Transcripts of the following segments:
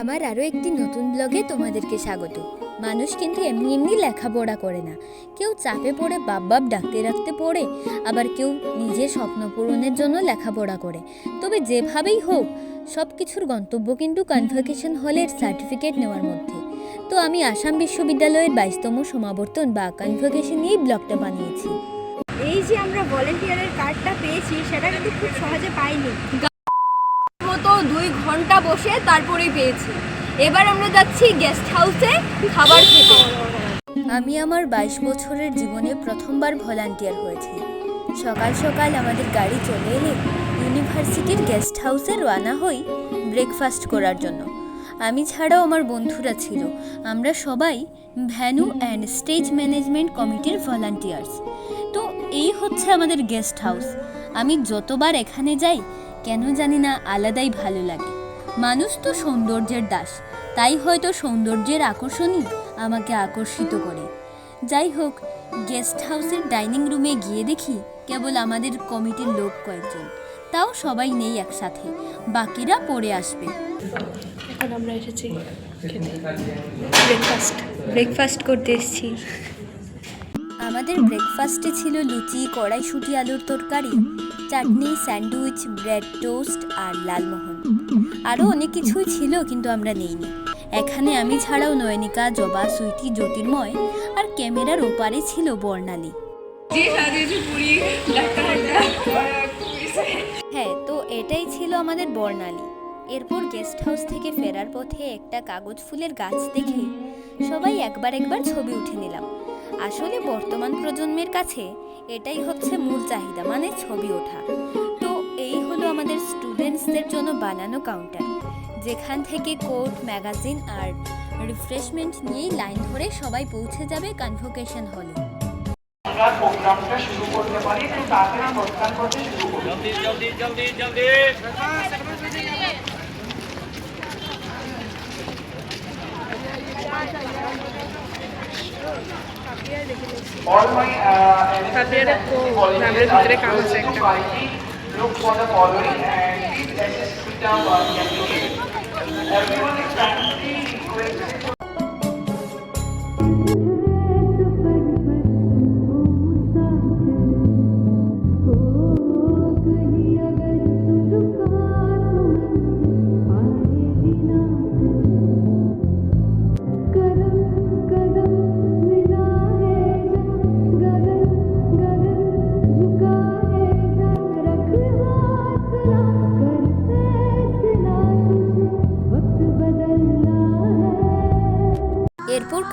আমার আরও একটি নতুন ব্লগে তোমাদেরকে স্বাগত। মানুষ কিন্তু এমনি এমনি লেখাপড়া করে না। কেউ চাপে পড়ে বাপ বাপ ডাকতে রাখতে পড়ে, আবার কেউ নিজের স্বপ্ন পূরণের জন্য লেখাপড়া করে। তবে যেভাবেই হোক সব কিছুর গন্তব্য কিন্তু কনভোকেশন হলের সার্টিফিকেট নেওয়ার মধ্যে। তো আমি আসাম বিশ্ববিদ্যালয়ের বাইশতম সমাবর্তন বা কনভোকেশন নিয়েই ব্লগটা বানিয়েছি। এই যে আমরা ভলেন্টিয়ারের কার্ডটা পেয়েছি, সেটা কিন্তু খুব সহজে পাইনি। দুই ঘণ্টা বসে তারপরেই পেয়েছি। এবার আমরা যাচ্ছি গেস্ট হাউসে খাবার খেতে। আমি আমার বাইশ বছরের জীবনে প্রথমবার ভলান্টিয়ার হয়েছি। সকাল সকাল আমাদের গাড়ি চলে এলে ইউনিভার্সিটির গেস্ট হাউসে রওনা হই ব্রেকফাস্ট করার জন্য। আমি ছাড়াও আমার বন্ধুরা ছিল। আমরা সবাই ভ্যানু অ্যান্ড স্টেজ ম্যানেজমেন্ট কমিটির ভলান্টিয়ার্স তো এই হচ্ছে আমাদের গেস্ট হাউস আমি যতবার এখানে যাই কেন জানি না আলাদাই ভালো লাগে। মানুষ তো সৌন্দর্যের দাস, তাই হয়তো সৌন্দর্যের আকর্ষণই আমাকে আকর্ষিত করে। যাই হোক, গেস্ট হাউসের ডাইনিং রুমে গিয়ে দেখি কেবল আমাদের কমিটির লোক কয়েকজন। তাও সবাই নেই একসাথে, বাকিরা পরে আসবে। এখন আমরা এসেছি ব্রেকফাস্ট ব্রেকফাস্ট করতে এসেছি। আমাদের ব্রেকফাস্টে ছিল লুচি কড়াইশুটি আলুর তরকারি চাটনি স্যান্ডউইচ ব্রেড টোস্ট আর লালমোহন। আরও অনেক কিছুই ছিল কিন্তু আমরা নেইনি। এখানে আমি ছাড়াও নয়নিকা জবা সুইটি জ্যোতির্ময় আর ক্যামেরার ওপারে ছিল বর্ণালী। হ্যাঁ তো এটাই ছিল আমাদের বর্ণালী। এরপর গেস্ট হাউস থেকে ফেরার পথে একটা কাগজ ফুলের গাছ দেখে সবাই একবার একবার ছবি উঠে নিলাম। আসলে বর্তমান প্রজন্মের কাছে এটাই হচ্ছে মূল চাহিদা মানে ছবি ওঠা। তো এই হলো আমাদের স্টুডেন্টসদের জন্য বানানো কাউন্টার যেখান থেকে কোর্ট ম্যাগাজিন আর রিফ্রেশমেন্ট নিয়েই লাইন ধরে সবাই পৌঁছে যাবে কনভোকেশন হলে আমরা প্রোগ্রামটা শুরু করতে পারি প্রস্থান করতে শুরু জলদি জলদি জলদি জলদি। হ্যাঁ, তাদের গ্রামের ভিতরে কাম আছে একটা look for the following and please assist with the uh, application. Everyone is kindly requested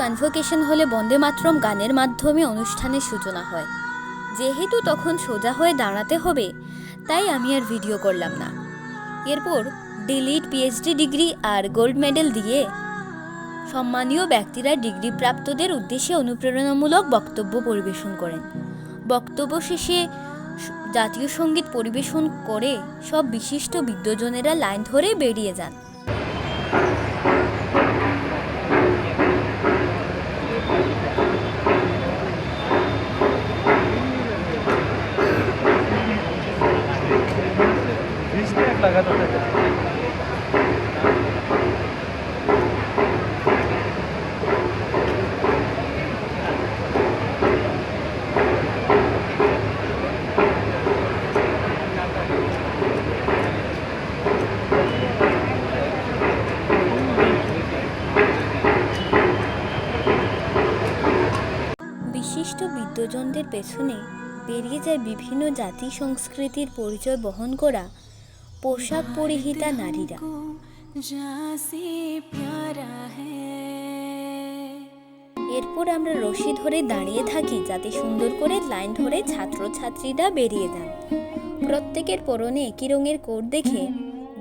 convocation হলে বন্দে মাতরম গানের মাধ্যমে অনুষ্ঠানের সূচনা হয়। যেহেতু তখন সোজা হয়ে দাঁড়াতে হবে, তাই আমি আর ভিডিও করলাম না। এরপর ডিলিট পিএইচডি ডিগ্রি আর গোল্ড মেডেল দিয়ে সম্মানীয় ব্যক্তিরা ডিগ্রি প্রাপ্তদের উদ্দেশ্যে অনুপ্রেরণামূলক বক্তব্য পরিবেশন করেন। বক্তব্য শেষে জাতীয় সংগীত পরিবেশন করে সব বিশিষ্ট বিদ্বজনেরা লাইন ধরে বেরিয়ে যান। বিদ্বজনদের পেছনে বেরিয়ে যায় বিভিন্ন জাতি সংস্কৃতির পরিচয় বহন করা পোশাক পরিহিতা নারীরা। এরপর আমরা রশি ধরে দাঁড়িয়ে থাকি যাতে সুন্দর করে লাইন ধরে ছাত্রছাত্রীরা বেরিয়ে যান। প্রত্যেকের পরনে একই রঙের কোট দেখে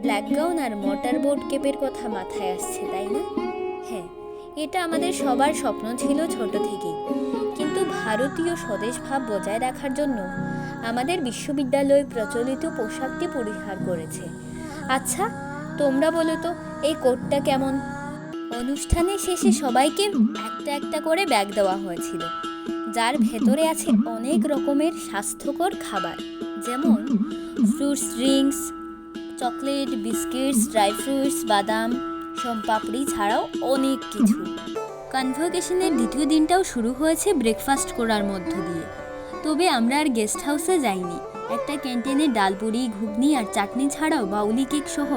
ব্ল্যাক গাউন আর মোটর বোট কেপের কথা মাথায় আসছে, তাই না? হ্যাঁ এটা আমাদের সবার স্বপ্ন ছিল ছোট থেকেই। ভারতীয় স্বদেশ ভাব বজায় রাখার জন্য আমাদের বিশ্ববিদ্যালয় প্রচলিত পোশাকটি পরিহার করেছে। আচ্ছা তোমরা বলো তো, এই কোটটা কেমন? অনুষ্ঠানের শেষে সবাইকে একটা একটা করে ব্যাগ দেওয়া হয়েছিল, যার ভেতরে আছে অনেক রকমের স্বাস্থ্যকর খাবার, যেমন fruits drinks chocolate biscuits dry fruits বাদাম সোমপাপড়ি ছাড়াও অনেক কিছু। কনভোকেশনের দ্বিতীয় দিনটাও শুরু হয়েছে ব্রেকফাস্ট করার মধ্য দিয়ে। তবে আমরা আর গেস্ট হাউসে যাইনি। একটা ক্যান্টিনে ডালপুরি ঘুগনি আর চাটনি ছাড়াও বাউলি কেক সহ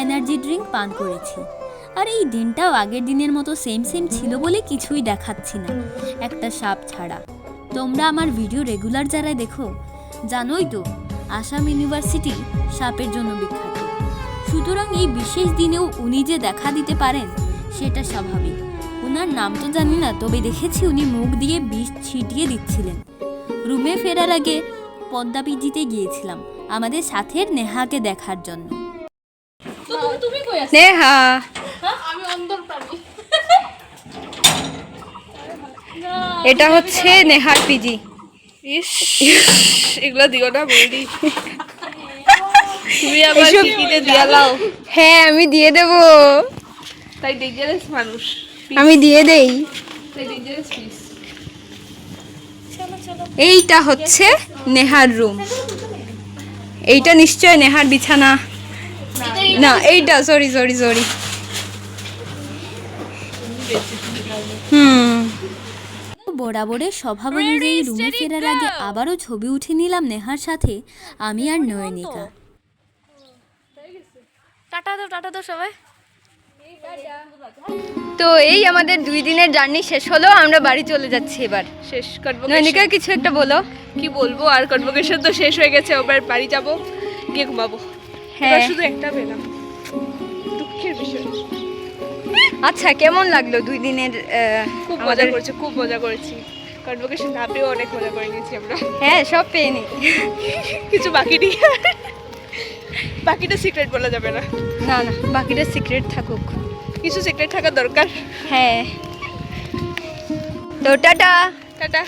এনার্জি ড্রিঙ্ক পান করেছি। আর এই দিনটাও আগের দিনের মতো সেম সেম ছিল বলে কিছুই দেখাচ্ছি না, একটা সাপ ছাড়া। তোমরা আমার ভিডিও রেগুলার যারা দেখো, জানোই তো, আসাম ইউনিভার্সিটি সাপের জন্য বিখ্যাত। সুতরাং এই বিশেষ দিনেও উনি যে দেখা দিতে পারেন, সেটা স্বাভাবিক। ওনার নাম তো জানি না তবে দেখেছি উনি মুখ দিয়ে বিষ ছিটিয়ে দিচ্ছিলেন। রুমে ফেরার আগে পদ্মা পিজিতে গিয়েছিলাম আমাদের সাথের নেহাকে দেখার জন্য। নেহা। এটা হচ্ছে নেহার পিজি। ইস এগুলো দিও না বৌদি। তুমি কিকিতে দিয়ালাও হ্যাঁ আমি দিয়ে দেব। তাই ডেঞ্জারাস মানুষ। আমি দিয়ে দেই। এইটা হচ্ছে নেহার রুম। এইটা নিশ্চয় নেহার বিছানা। না এইটা সরি সরি সরি হুম। বরাবরের স্বভাব অনুযায়ী রুমে ফেরার আগে আবারও ছবি উঠে নিলাম নেহার সাথে। আমি আর নয়নিকা। টাটা দাও টাটা দাও সবাই তো এই আমাদের দুই দিনের জার্নি শেষ হলো আমরা বাড়ি চলে যাচ্ছি এবার। শেষ নয়নিকা কিছু একটা বলো। কি বলব আর কনভোকেশন তো শেষ হয়ে গেছে এবার বাড়ি যাব গিয়ে ঘুমাবো। হ্যাঁ। শুধু একটা পেলাম। দুঃখের বিষয়। আচ্ছা কেমন লাগল দুই দিনের খুব মজা করেছি খুব মজা করেছি। কনভোকেশন না পেয়েও অনেক মজা করে নিয়েছি আমরা। হ্যাঁ সব পেয়ে নি। কিছু বাকি নেই। বাকিটা সিক্রেট বলা যাবে না। না না বাকিটা সিক্রেট থাকুক। কিছু সিক্রেট থাকা দরকার। হ্যাঁ। তো টাটা। টাটা।